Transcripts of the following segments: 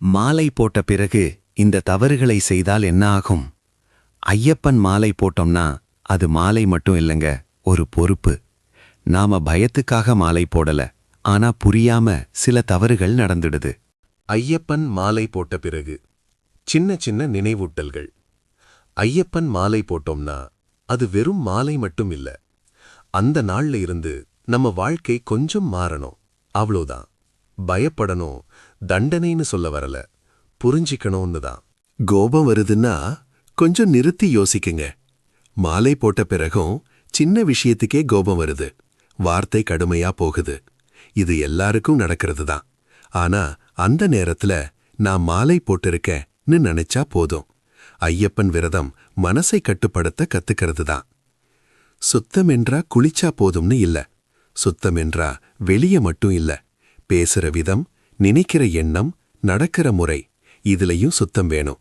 மாலை போட்ட பிறகு இந்த தவறுகளை செய்தால் என்ன ஆகும்? ஐயப்பன் மாலை போட்டோம்னா அது மாலை மட்டும் இல்லைங்க ஒரு பொறுப்பு. நாம பயத்துக்காக மாலை போடல ஆனா புரியாம சில தவறுகள் நடந்துடுது. ஐயப்பன் மாலை போட்ட பிறகு சின்ன சின்ன நினைவூட்டல்கள். ஐயப்பன் மாலை போட்டோம்னா அது வெறும் மாலை மட்டும் இல்ல அந்த நாள்ல இருந்து நம்ம வாழ்க்கை கொஞ்சம் மாறணும் அவ்வளோதான். பயப்படணும் தண்டனைன்னு சொல்ல வரல. புரிஞ்சிக்கணும்னு தான். கோபம் வருதுன்னா கொஞ்சம் நிறுத்தி யோசிக்குங்க. மாலை போட்ட பிறகும் சின்ன விஷயத்துக்கே கோபம் வருது. வார்த்தை கடுமையா போகுது. இது எல்லாருக்கும் நடக்கிறது தான். ஆனா அந்த நேரத்துல நான் மாலை போட்டிருக்கேன்னு நினைச்சா போதும். ஐயப்பன் விரதம் மனசை கட்டுப்படுத்த கத்துக்கிறது தான். சுத்தம் என்றா குளிச்சா போதும்னு இல்ல. சுத்தம் என்றா வெளிய மட்டும் இல்ல. பேசுற விதம் நினைக்கிற எண்ணம் நடக்கிற முறை இதுலயும் சுத்தம் வேணும்.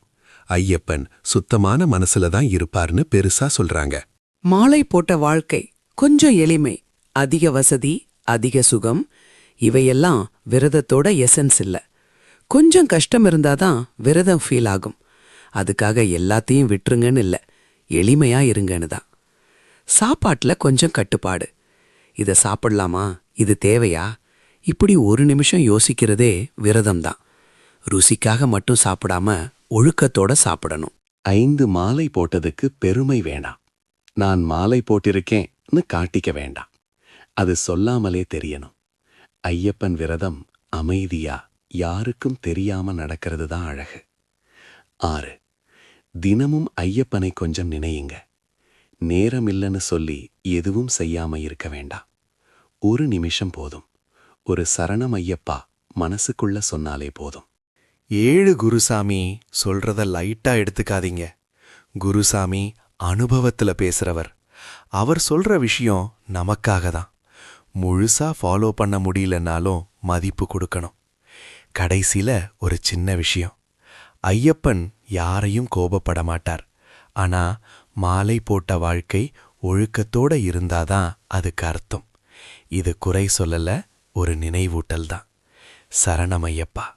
ஐயப்பன் சுத்தமான மனசுல தான் இருப்பார்னு பெருசா சொல்றாங்க. மாலை போட்ட வாழ்க்கை கொஞ்சம் எளிமை அதிக வசதி அதிக சுகம் இவையெல்லாம் விரதத்தோட எசன்ஸ் இல்ல. கொஞ்சம் கஷ்டம் இருந்தாதான் விரதம் ஃபீல் ஆகும். அதுக்காக எல்லாத்தையும் விட்டுருங்கன்னு இல்ல எளிமையா இருங்கன்னு தான். சாப்பாட்டுல கொஞ்சம் கட்டுப்பாடு. இத சாப்பிடலாமா? இது தேவையா? இப்படி ஒரு நிமிஷம் யோசிக்கிறதே விரதம் தான் ருசிக்காக மட்டும் சாப்பிடாம ஒழுக்கத்தோட சாப்பிடணும். ஐந்து மாலை போட்டதுக்கு பெருமை வேண்டாம் நான் மாலை போட்டிருக்கேன்னு காட்டிக்க வேண்டாம். அது சொல்லாமலே தெரியணும். ஐயப்பன் விரதம் அமைதியா யாருக்கும் தெரியாம நடக்கிறது தான் அழகு. ஆறு தினமும் ஐயப்பனை கொஞ்சம் நினையுங்க. நேரம் இல்லைன்னு சொல்லி எதுவும் செய்யாம இருக்க வேண்டாம். ஒரு நிமிஷம் போதும். ஒரு சரணம் ஐயப்பா மனசுக்குள்ள சொன்னாலே போதும். ஏழு குருசாமி சொல்றத லைட்டா எடுத்துக்காதீங்க. குருசாமி அனுபவத்துல பேசுறவர். அவர் சொல்ற விஷயம் நமக்காக தான் முழுசா ஃபாலோ பண்ண முடியலனாலும் மதிப்பு கொடுக்கணும். கடைசில ஒரு சின்ன விஷயம். ஐயப்பன் யாரையும் கோபப்பட மாட்டார். ஆனா மாலை போட்ட வாழ்க்கை ஒழுக்கத்தோட இருந்தாதான் அதுக்கு அர்த்தம். இது குறை சொல்லல ஒரு நினைவூட்டல் தான். சரணமையப்பா.